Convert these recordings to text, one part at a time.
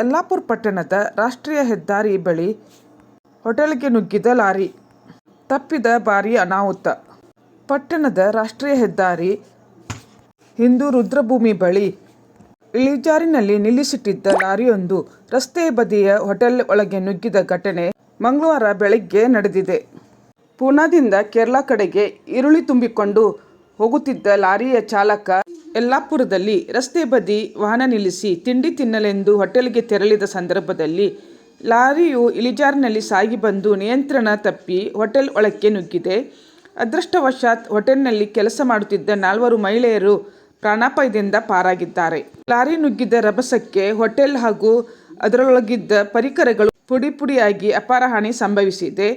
ಯಲ್ಲಾಪುರ ಪಟ್ಟಣದ ರಾಷ್ಟ್ರೀಯ ಹೆದ್ದಾರಿ ಬಳಿ ಹೋಟೆಲ್ಗೆ ನುಗ್ಗಿದ ಲಾರಿ ತಪ್ಪಿದ ಭಾರೀ ಅನಾಹುತ. ಪಟ್ಟಣದ ರಾಷ್ಟ್ರೀಯ ಹೆದ್ದಾರಿ ಹಿಂದೂ ರುದ್ರಭೂಮಿ ಬಳಿ ಇಳಿಜಾರಿನಲ್ಲಿ ನಿಲ್ಲಿಸಿಟ್ಟಿದ್ದ ಲಾರಿಯೊಂದು ರಸ್ತೆ ಬದಿಯ ಹೋಟೆಲ್ ಒಳಗೆ ನುಗ್ಗಿದ ಘಟನೆ ಮಂಗಳವಾರ ಬೆಳಗ್ಗೆ ನಡೆದಿದೆ. ಪೂನಾದಿಂದ ಕೇರಳ ಕಡೆಗೆ ಈರುಳ್ಳಿ ತುಂಬಿಕೊಂಡು ಹೋಗುತ್ತಿದ್ದ ಲಾರಿಯ ಚಾಲಕ ಯಲ್ಲಾಪುರದಲ್ಲಿ ರಸ್ತೆ ಬದಿ ವಾಹನ ನಿಲ್ಲಿಸಿ ತಿಂಡಿ ತಿನ್ನಲೆಂದು ಹೋಟೆಲ್ಗೆ ತೆರಳಿದ ಸಂದರ್ಭದಲ್ಲಿ ಲಾರಿಯು ಇಳಿಜಾರಿನಲ್ಲಿ ಸಾಗಿ ಬಂದು ನಿಯಂತ್ರಣ ತಪ್ಪಿ ಹೋಟೆಲ್ ಒಳಕ್ಕೆ ನುಗ್ಗಿದೆ. ಅದೃಷ್ಟವಶಾತ್ ಹೋಟೆಲ್ನಲ್ಲಿ ಕೆಲಸ ಮಾಡುತ್ತಿದ್ದ ನಾಲ್ವರು ಮಹಿಳೆಯರು ಪ್ರಾಣಾಪಾಯದಿಂದ ಪಾರಾಗಿದ್ದಾರೆ. ಲಾರಿ ನುಗ್ಗಿದ ರಭಸಕ್ಕೆ ಹೋಟೆಲ್ ಹಾಗೂ ಅದರೊಳಗಿದ್ದ ಪರಿಕರಗಳು ಪುಡಿ ಪುಡಿಯಾಗಿ ಅಪಾರ ಹಾನಿ ಸಂಭವಿಸಿದೆ.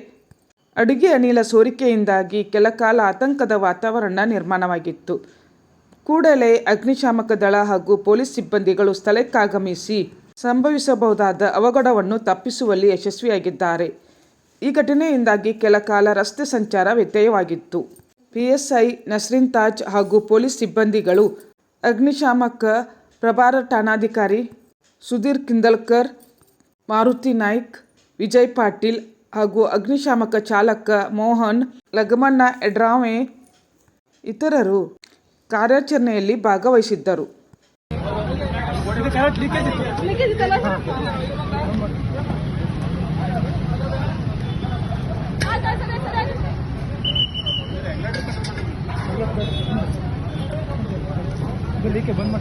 ಅಡುಗೆ ಅನಿಲ ಸೋರಿಕೆಯಿಂದಾಗಿ ಕೆಲಕಾಲ ಆತಂಕದ ವಾತಾವರಣ ನಿರ್ಮಾಣವಾಗಿತ್ತು. ಕೂಡಲೇ ಅಗ್ನಿಶಾಮಕ ದಳ ಹಾಗೂ ಪೊಲೀಸ್ ಸಿಬ್ಬಂದಿಗಳು ಸ್ಥಳಕ್ಕಾಗಮಿಸಿ ಸಂಭವಿಸಬಹುದಾದ ಅವಘಡವನ್ನು ತಪ್ಪಿಸುವಲ್ಲಿ ಯಶಸ್ವಿಯಾಗಿದ್ದಾರೆ. ಈ ಘಟನೆಯಿಂದಾಗಿ ಕೆಲ ಕಾಲ ರಸ್ತೆ ಸಂಚಾರ ವ್ಯತ್ಯಯವಾಗಿತ್ತು. ಪಿಎಸ್ಐ ನಸ್ರಿನ್ ತಾಜ್ ಹಾಗೂ ಪೊಲೀಸ್ ಸಿಬ್ಬಂದಿಗಳು ಅಗ್ನಿಶಾಮಕ ಪ್ರಭಾರ ಠಾಣಾಧಿಕಾರಿ ಸುಧೀರ್ ಕಿಂದಲ್ಕರ್, ಮಾರುತಿ ನಾಯ್ಕ್, ವಿಜಯ್ ಪಾಟೀಲ್ ಹಾಗೂ ಅಗ್ನಿಶಾಮಕ ಚಾಲಕ ಮೋಹನ್ ಲಗಮಣ್ಣ ಎಡ್ರಾವೆ ಇತರರು ಕಾರ್ಯಾಚರಣೆಯಲ್ಲಿ ಭಾಗವಹಿಸಿದ್ದರು. ಬಂದ್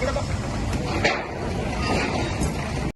Gracias.